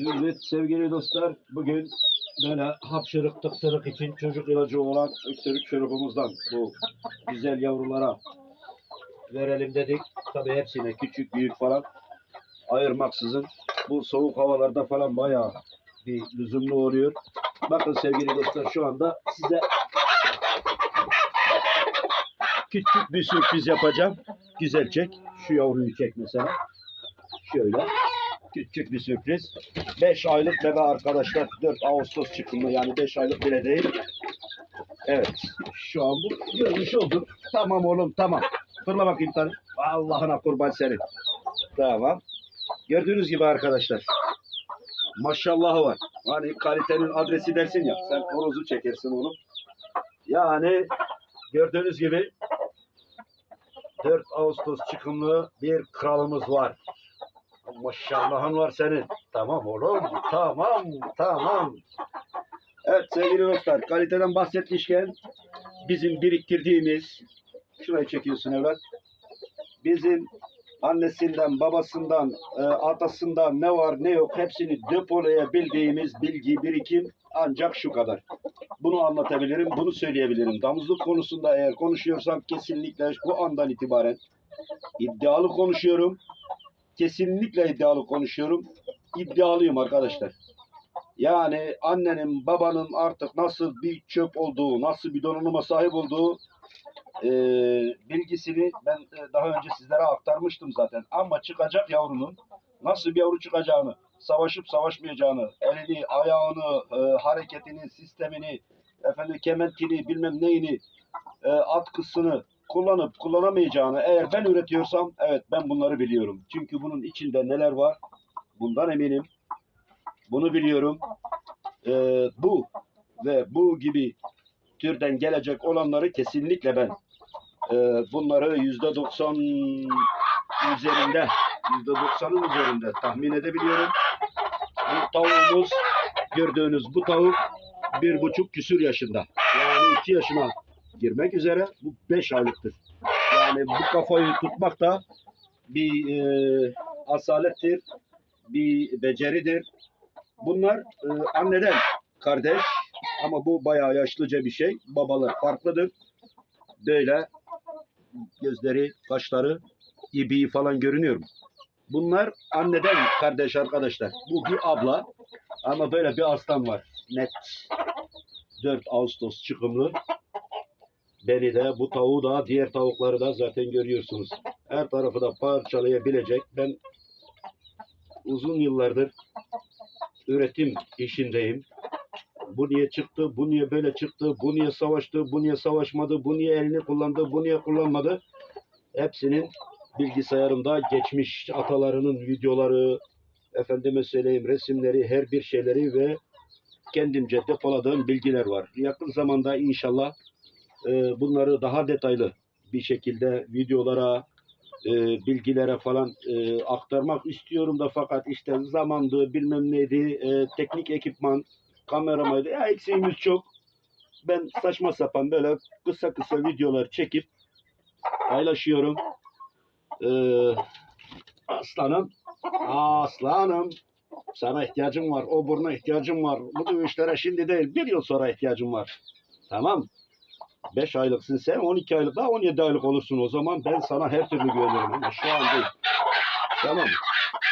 Evet sevgili dostlar bugün böyle hapşırık tıksırık için çocuk ilacı olan öksürük şurubumuzdan bu güzel yavrulara verelim dedik. Tabi hepsine küçük büyük falan ayırmaksızın bu soğuk havalarda falan bayağı bir lüzumlu oluyor. Bakın sevgili dostlar şu anda size küçük bir sürpriz yapacağım. Güzel çek. Şu yavruyu çek mesela. Şöyle. Küçük bir sürpriz. 5 aylık bebe arkadaşlar. 4 Ağustos çıkımlı yani 5 aylık bile değil. Evet. Şu an bu görmüş olduk. Tamam oğlum tamam. Fırla bakayım tane. Allah'ına kurban senin. Tamam. Gördüğünüz gibi arkadaşlar. Maşallahı var. Hani kalitenin adresi dersin ya. Sen horozu çekersin onu. Yani gördüğünüz gibi 4 Ağustos çıkımlı bir kralımız var. Maşallahın var senin. Tamam oğlum. Tamam. Tamam. Evet sevgili dostlar. Kaliteden bahsetmişken bizim biriktirdiğimiz şurayı çekiyorsun evlat. Bizim annesinden, babasından, e, atasından ne var ne yok hepsini depolayabildiğimiz bilgi, birikim ancak şu kadar. Bunu anlatabilirim, bunu söyleyebilirim. Damızlık konusunda eğer konuşuyorsam kesinlikle bu andan itibaren iddialı konuşuyorum. Kesinlikle iddialı konuşuyorum. İddialıyım arkadaşlar. Yani annenin, babanın artık nasıl bir çöp olduğu, nasıl bir donanıma sahip olduğu e, bilgisini ben e, daha önce sizlere aktarmıştım zaten. Ama çıkacak yavrunun nasıl bir yavru çıkacağını, savaşıp savaşmayacağını, elini, ayağını, e, hareketini, sistemini, efendim kementini, bilmem neyini, e, atkısını kullanıp kullanamayacağını eğer ben üretiyorsam evet ben bunları biliyorum. Çünkü bunun içinde neler var bundan eminim. Bunu biliyorum. E, bu ve bu gibi türden gelecek olanları kesinlikle ben e, bunları yüzde doksan üzerinde yüzde doksanın üzerinde tahmin edebiliyorum. Bu tavuğumuz gördüğünüz bu tavuk bir buçuk küsür yaşında. Yani iki yaşına girmek üzere bu beş aylıktır. Yani bu kafayı tutmak da bir e, asalettir, bir beceridir. Bunlar e, anneden kardeş ama bu bayağı yaşlıca bir şey. Babalar farklıdır. Böyle gözleri, kaşları, ibiği falan görünüyor mu? Bunlar anneden kardeş arkadaşlar. Bu bir abla ama böyle bir aslan var. Net. 4 Ağustos çıkımlı. Beni de bu tavuğu da diğer tavukları da zaten görüyorsunuz. Her tarafı da parçalayabilecek. Ben uzun yıllardır üretim işindeyim. Bu niye çıktı, bu niye böyle çıktı, bu niye savaştı, bu niye savaşmadı, bu niye elini kullandı, bu niye kullanmadı. Hepsinin bilgisayarımda geçmiş atalarının videoları, efendime söyleyeyim resimleri, her bir şeyleri ve kendimce depoladığım bilgiler var. Yakın zamanda inşallah e, bunları daha detaylı bir şekilde videolara, e, bilgilere falan e, aktarmak istiyorum da fakat işte zamandı bilmem neydi e, teknik ekipman kameramaydı. Ya eksiğimiz çok. Ben saçma sapan böyle kısa kısa videolar çekip paylaşıyorum. E, aslanım aslanım. Sana ihtiyacım var o buruna ihtiyacım var. Bu dövüşlere şimdi değil bir yıl sonra ihtiyacım var. Tamam 5 aylıksın sen 12 aylık daha 17 aylık olursun o zaman ben sana her türlü güvenirim şu an değil. Tamam.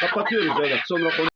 Kapatıyoruz evet sonra konu